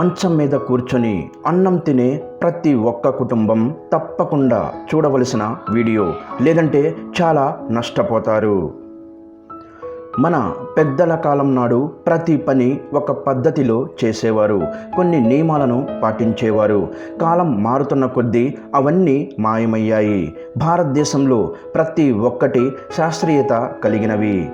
మంచం మీద కూర్చొని అన్నం తినే ప్రతి ఒక్క కుటుంబం తప్పకుండా చూడవలసిన వీడియో లేదంటే చాలా నష్టపోతారు. మన పెద్దల కాలం నాడు ప్రతి పని ఒక పద్ధతిలో చేసేవారు కొన్ని నియమాలను పాటించేవారు. కాలం మారుతున్న కొద్దీ అవన్నీ మాయమయ్యాయి. భారతదేశంలో ప్రతి ఒక్కటి శాస్త్రీయత కలిగినవి.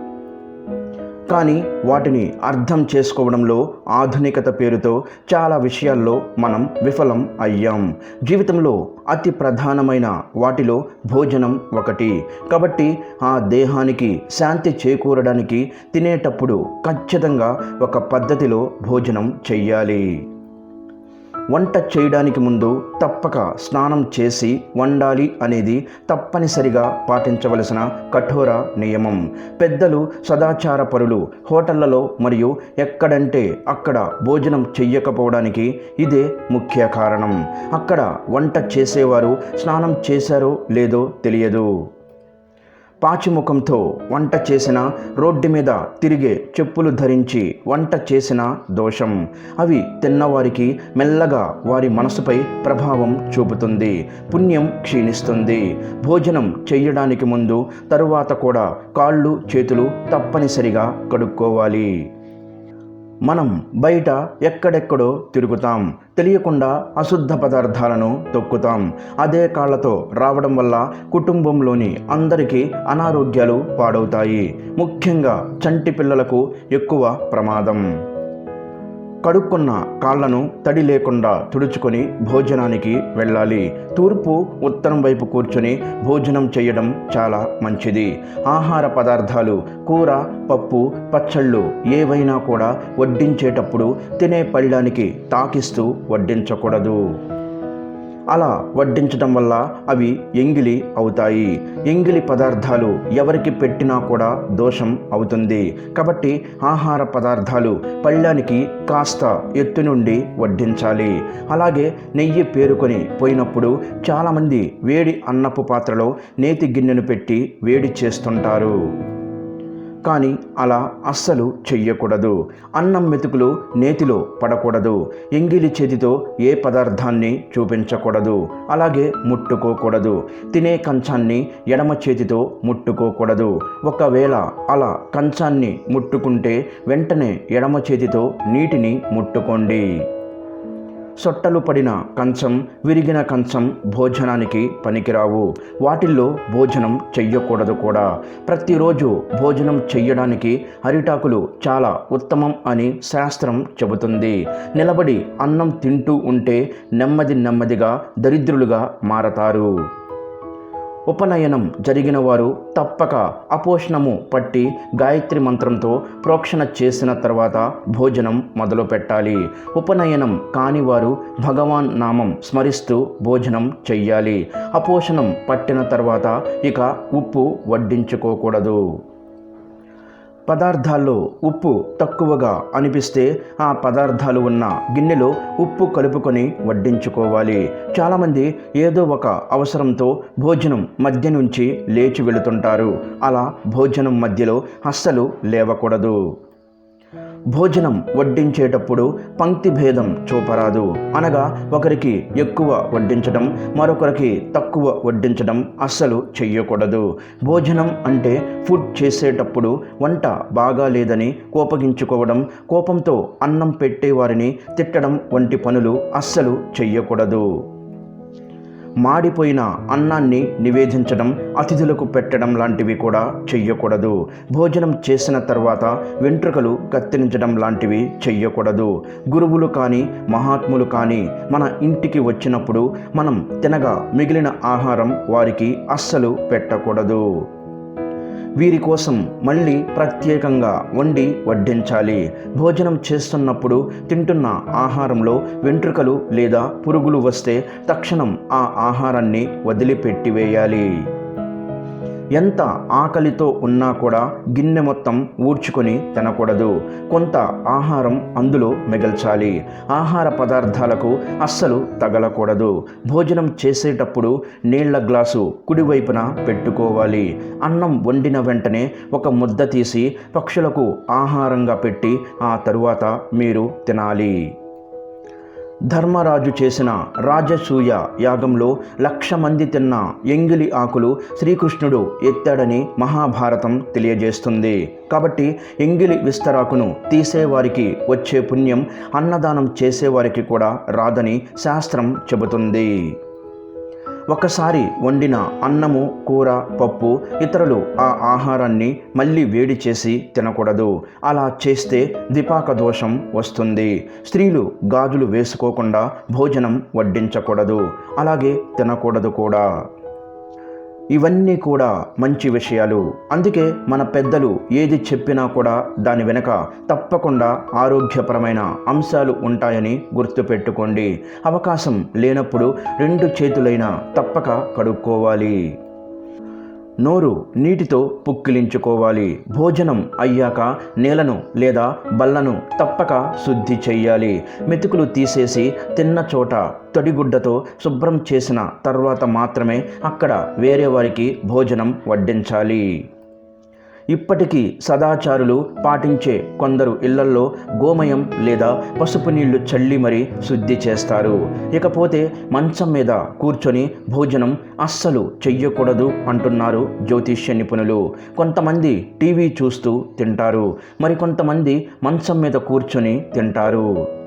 కానీ వాటిని అర్థం చేసుకోవడంలో ఆధునికత పేరుతో చాలా విషయాల్లో మనం విఫలం అయ్యాం. జీవితంలో అతి ప్రధానమైన వాటిలో భోజనం ఒకటి. కాబట్టి ఆ దేహానికి శాంతి చేకూరడానికి తినేటప్పుడు ఖచ్చితంగా ఒక పద్ధతిలో భోజనం చెయ్యాలి. వంట చేయడానికి ముందు తప్పక స్నానం చేసి వండాలి అనేది తప్పనిసరిగా పాటించవలసిన కఠోర నియమం. పెద్దలు సదాచార పరులు హోటళ్ళలో మరియు ఎక్కడంటే అక్కడ భోజనం చెయ్యకపోవడానికి ఇదే ముఖ్య కారణం. అక్కడ వంట చేసేవారు స్నానం చేశారో లేదో తెలియదు. పాచిముఖంతో వంట చేసిన రోడ్డు మీద తిరిగే చెప్పులు ధరించి వంట చేసిన దోషం. అవి తిన్నవారికి మెల్లగా వారి మనసుపై ప్రభావం చూపుతుంది పుణ్యం క్షీణిస్తుంది. భోజనం చేయడానికి ముందు తరువాత కూడా కాళ్ళు చేతులు తప్పనిసరిగా కడుక్కోవాలి. మనం బయట ఎక్కడెక్కడో తిరుగుతాం. తెలియకుండా అశుద్ధ పదార్థాలను తొక్కుతాం. అదే కాళ్ళతో రావడం వల్ల కుటుంబంలోని అందరికీ అనారోగ్యాలు పాడవుతాయి. ముఖ్యంగా చంటి పిల్లలకు ఎక్కువ ప్రమాదం. కడుక్కున్న కాళ్ళను తడి లేకుండా తుడుచుకొని భోజనానికి వెళ్ళాలి. తూర్పు ఉత్తరం వైపు కూర్చొని భోజనం చేయడం చాలా మంచిది. ఆహార పదార్థాలు కూర పప్పు పచ్చళ్ళు ఏవైనా కూడా వడ్డించేటప్పుడు తినే పళ్ళానికి తాకిస్తూ వడ్డించకూడదు. అలా వడ్డించడం వల్ల అవి ఎంగిలి అవుతాయి. ఎంగిలి పదార్థాలు ఎవరికి పెట్టినా కూడా దోషం అవుతుంది. కాబట్టి ఆహార పదార్థాలు పళ్ళానికి కాస్త ఎత్తు నుండి వడ్డించాలి. అలాగే నెయ్యి పేరుకొని పోయినప్పుడు చాలామంది వేడి అన్నపు పాత్రలో నేతి గిన్నెను పెట్టి వేడి చేస్తుంటారు. కానీ అలా అస్సలు చెయ్యకూడదు. అన్నం మెతుకులు నేతిలో పడకూడదు. ఎంగిలి చేతితో ఏ పదార్థాన్ని చూపించకూడదు. అలాగే ముట్టుకోకూడదు. తినే కంచాన్ని ఎడమ చేతితో ముట్టుకోకూడదు. ఒకవేళ అలా కంచాన్ని ముట్టుకుంటే వెంటనే ఎడమ చేతితో నీటిని ముట్టుకోండి. సొట్టలు పడిన కంచం విరిగిన కంచం భోజనానికి పనికిరావు. వాటిల్లో భోజనం చెయ్యకూడదు కూడా. ప్రతిరోజు భోజనం చెయ్యడానికి అరిటాకులు చాలా ఉత్తమం అని శాస్త్రం చెబుతుంది. నిలబడి అన్నం తింటూ ఉంటే నెమ్మది నెమ్మదిగా దరిద్రులుగా మారతారు. ఉపనయనం జరిగిన వారు తప్పక అపోషణము పట్టి గాయత్రి మంత్రంతో ప్రోక్షణ చేసిన తర్వాత భోజనం మొదలు పెట్టాలి ఉపనయనం కానివారు భగవాన్ నామం స్మరిస్తూ భోజనం చెయ్యాలి. అపోషణం పట్టిన తర్వాత ఇక ఉప్పు వడ్డించుకోకూడదు. పదార్థాల్లో ఉప్పు తక్కువగా అనిపిస్తే ఆ పదార్థాలు ఉన్న గిన్నెలో ఉప్పు కలుపుకొని వడ్డించుకోవాలి. చాలామంది ఏదో ఒక అవసరంతో భోజనం మధ్య నుంచి లేచి వెళుతుంటారు. అలా భోజనం మధ్యలో అస్సలు లేవకూడదు. భోజనం వడ్డించేటప్పుడు పంక్తి భేదం చూపరాదు. అనగా ఒకరికి ఎక్కువ వడ్డించడం మరొకరికి తక్కువ వడ్డించడం అస్సలు చెయ్యకూడదు. భోజనం అంటే ఫుడ్ చేసేటప్పుడు వంట బాగా లేదని కోపగించుకోవడం కోపంతో అన్నం పెట్టేవారిని తిట్టడం వంటి పనులు అస్సలు చెయ్యకూడదు. మాడిపోయిన అన్నాన్ని నివేదించడం అతిథులకు పెట్టడం లాంటివి కూడా చెయ్యకూడదు. భోజనం చేసిన తర్వాత వెంట్రుకలు కత్తిరించడం లాంటివి చెయ్యకూడదు. గురువులు కానీ మహాత్ములు కానీ మన ఇంటికి వచ్చినప్పుడు మనం తినగా మిగిలిన ఆహారం వారికి అస్సలు పెట్టకూడదు. వీరి కోసం మళ్ళీ ప్రత్యేకంగా వండి వడ్డించాలి. భోజనం చేస్తున్నప్పుడు తింటున్న ఆహారంలో వెంట్రుకలు లేదా పురుగులు వస్తే తక్షణం ఆ ఆహారాన్ని వదిలిపెట్టివేయాలి. ఎంత ఆకలితో ఉన్నా కూడా గిన్నె మొత్తం ఊడ్చుకొని తినకూడదు. కొంత ఆహారం అందులో మిగల్చాలి. ఆహార పదార్థాలకు అస్సలు తగలకూడదు. భోజనం చేసేటప్పుడు నీళ్ళ గ్లాసు కుడివైపున పెట్టుకోవాలి. అన్నం వండిన వెంటనే ఒక ముద్ద తీసి పక్షులకు ఆహారంగా పెట్టి ఆ తరువాత మీరు తినాలి. ధర్మరాజు చేసిన రాజసూయ యాగంలో లక్ష మంది తిన్న ఎంగిలి ఆకులు శ్రీకృష్ణుడు ఎత్తాడని మహాభారతం తెలియజేస్తుంది. కాబట్టి ఎంగిలి విస్తరాకును తీసేవారికి వచ్చే పుణ్యం అన్నదానం చేసేవారికి కూడా రాదని శాస్త్రం చెబుతుంది. ఒకసారి వండిన అన్నము కూర పప్పు ఇతరులు ఆ ఆహారాన్ని మళ్ళీ వేడి చేసి తినకూడదు. అలా చేస్తే దిపాక దోషం వస్తుంది. స్త్రీలు గాజులు వేసుకోకుండా భోజనం వడ్డించకూడదు. అలాగే తినకూడదు కూడా. ఇవన్నీ కూడా మంచి విషయాలు. అందుకే మన పెద్దలు ఏది చెప్పినా కూడా దాని వెనక తప్పకుండా ఆరోగ్యపరమైన అంశాలు ఉంటాయని గుర్తుపెట్టుకోండి. అవకాశం లేనప్పుడు రెండు చేతులైనా తప్పక కడుక్కోవాలి. నోరు నీటితో పుక్కిలించుకోవాలి. భోజనం అయ్యాక నేలను లేదా బల్లను తప్పక శుద్ధి చేయాలి మెతుకులు తీసేసి తిన్న చోట తడిగుడ్డతో శుభ్రం చేసిన తర్వాత మాత్రమే అక్కడ వేరే వారికి భోజనం వడ్డించాలి. ఇప్పటికీ సదాచారులు పాటించే కొందరు ఇళ్ళల్లో గోమయం లేదా పసుపు నీళ్ళు చల్లి మరీ శుద్ధి చేస్తారు. ఇకపోతే మంచం మీద కూర్చొని భోజనం అస్సలు చెయ్యకూడదు అంటున్నారు జ్యోతిష్య నిపుణులు. కొంతమంది టీవీ చూస్తూ తింటారు. మరికొంతమంది మంచం మీద కూర్చొని తింటారు.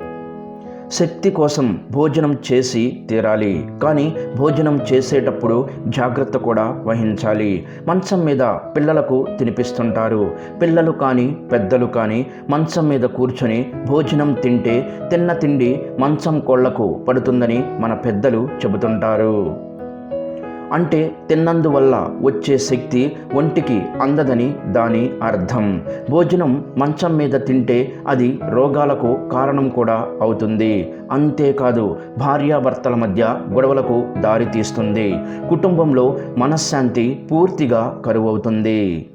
శక్తి కోసం భోజనం చేసి తీరాలి. కానీ భోజనం చేసేటప్పుడు జాగ్రత్త కూడా వహించాలి. మంచం మీద పిల్లలకు తినిపిస్తుంటారు. పిల్లలు కానీ పెద్దలు కానీ మంచం మీద కూర్చొని భోజనం తింటే తిన్న తిండి మంచం కోళ్ళకు పడుతుందని మన పెద్దలు చెబుతుంటారు. అంటే తిన్నందువల్ల వచ్చే శక్తి ఒంటికి అందదని దాని అర్థం. భోజనం మంచం మీద తింటే అది రోగాలకు కారణం కూడా అవుతుంది. అంతేకాదు భార్యాభర్తల మధ్య గొడవలకు దారితీస్తుంది. కుటుంబంలో మనశ్శాంతి పూర్తిగా కరువవుతుంది.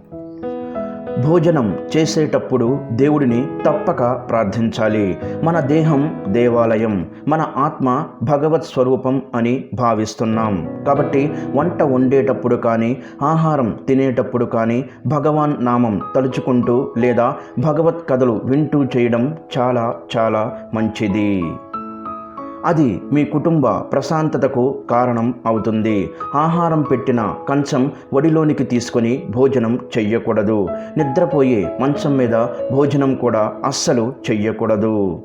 భోజనం చేసేటప్పుడు దేవుడిని తప్పక ప్రార్థించాలి. మన దేహం దేవాలయం మన ఆత్మ భగవత్ స్వరూపం అని భావిస్తున్నాం. కాబట్టి వంట వండేటప్పుడు కానీ ఆహారం తినేటప్పుడు కానీ భగవాన్ నామం తలుచుకుంటూ లేదా భగవత్ కథలు వింటూ చేయడం చాలా చాలా మంచిది. అది మీ కుటుంబ ప్రశాంతతకు కారణం అవుతుంది. ఆహారం పెట్టిన కంచం ఒడిలోనికి తీసుకొని భోజనం చెయ్యకూడదు. నిద్రపోయే మంచం మీద భోజనం కూడా అస్సలు చెయ్యకూడదు.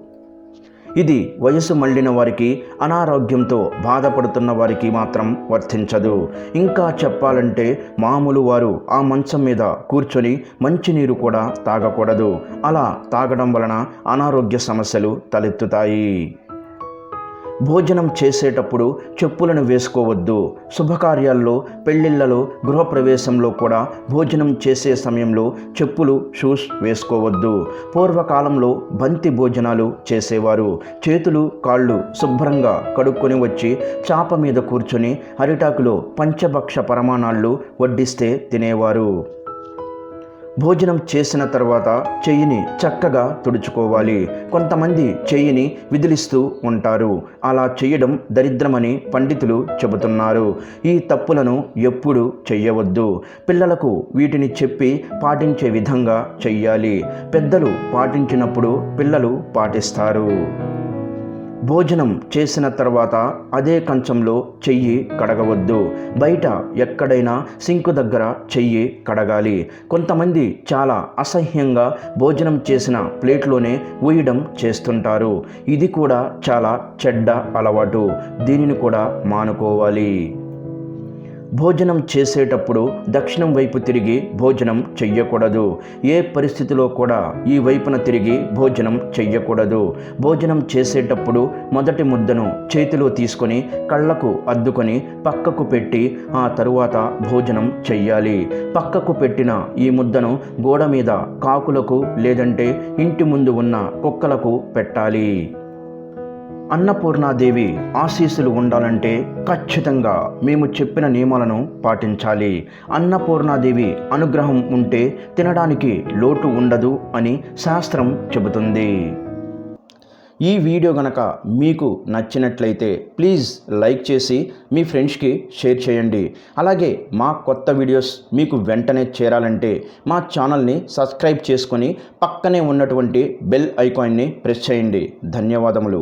ఇది వయసు మళ్ళిన వారికి అనారోగ్యంతో బాధపడుతున్న వారికి మాత్రం వర్తించదు. ఇంకా చెప్పాలంటే మామూలు వారు ఆ మంచం మీద కూర్చొని మంచినీరు కూడా తాగకూడదు. అలా తాగడం వలన అనారోగ్య సమస్యలు తలెత్తుతాయి. భోజనం చేసేటప్పుడు చెప్పులను వేసుకోవద్దు. శుభకార్యాల్లో పెళ్ళిళ్ళలో గృహప్రవేశంలో కూడా భోజనం చేసే సమయంలో చెప్పులు షూస్ వేసుకోవద్దు. పూర్వకాలంలో బంతి భోజనాలు చేసేవారు. చేతులు కాళ్ళు శుభ్రంగా కడుక్కొని వచ్చి చాప మీద కూర్చొని అరిటాకులో పంచభక్ష పరమాణాళ్ళు వడ్డిస్తే తినేవారు. భోజనం చేసిన తర్వాత చెయ్యిని చక్కగా తుడుచుకోవాలి. కొంతమంది చెయ్యిని విదిలిస్తూ ఉంటారు. అలా చేయడం దరిద్రమని పండితులు చెబుతున్నారు. ఈ తప్పులను ఎప్పుడు చెయ్యవద్దు. పిల్లలకు వీటిని చెప్పి పాటించే విధంగా చెయ్యాలి. పెద్దలు పాటించినప్పుడు పిల్లలు పాటిస్తారు. భోజనం చేసిన తర్వాత అదే కంచంలో చెయ్యి కడగవద్దు. బయట ఎక్కడైనా సింకు దగ్గర చెయ్యి కడగాలి. కొంతమంది చాలా అసహ్యంగా భోజనం చేసిన ప్లేట్లోనే ఊయడం చేస్తుంటారు. ఇది కూడా చాలా చెడ్డ అలవాటు. దీనిని కూడా మానుకోవాలి. భోజనం చేసేటప్పుడు దక్షిణం వైపు తిరిగి భోజనం చెయ్యకూడదు. ఏ పరిస్థితిలో కూడా ఈ వైపున తిరిగి భోజనం చెయ్యకూడదు. భోజనం చేసేటప్పుడు మొదటి ముద్దను చేతిలో తీసుకొని కళ్ళకు అద్దుకొని పక్కకు పెట్టి ఆ తరువాత భోజనం చెయ్యాలి. పక్కకు పెట్టిన ఈ ముద్దను గోడ మీద కాకులకు లేదంటే ఇంటి ముందు ఉన్న కుక్కలకు పెట్టాలి. అన్నపూర్ణాదేవి ఆశీస్సులు ఉండాలంటే ఖచ్చితంగా మేము చెప్పిన నియమాలను పాటించాలి. అన్నపూర్ణాదేవి అనుగ్రహం ఉంటే తినడానికి లోటు ఉండదు అని శాస్త్రం చెబుతుంది. ఈ వీడియో గనక మీకు నచ్చినట్లయితే ప్లీజ్ లైక్ చేసి మీ ఫ్రెండ్స్కి షేర్ చేయండి. అలాగే మా కొత్త వీడియోస్ మీకు వెంటనే చేరాలంటే మా ఛానల్ని సబ్స్క్రైబ్ చేసుకొని పక్కనే ఉన్నటువంటి బెల్ ఐకాన్ని ప్రెస్ చేయండి. ధన్యవాదములు.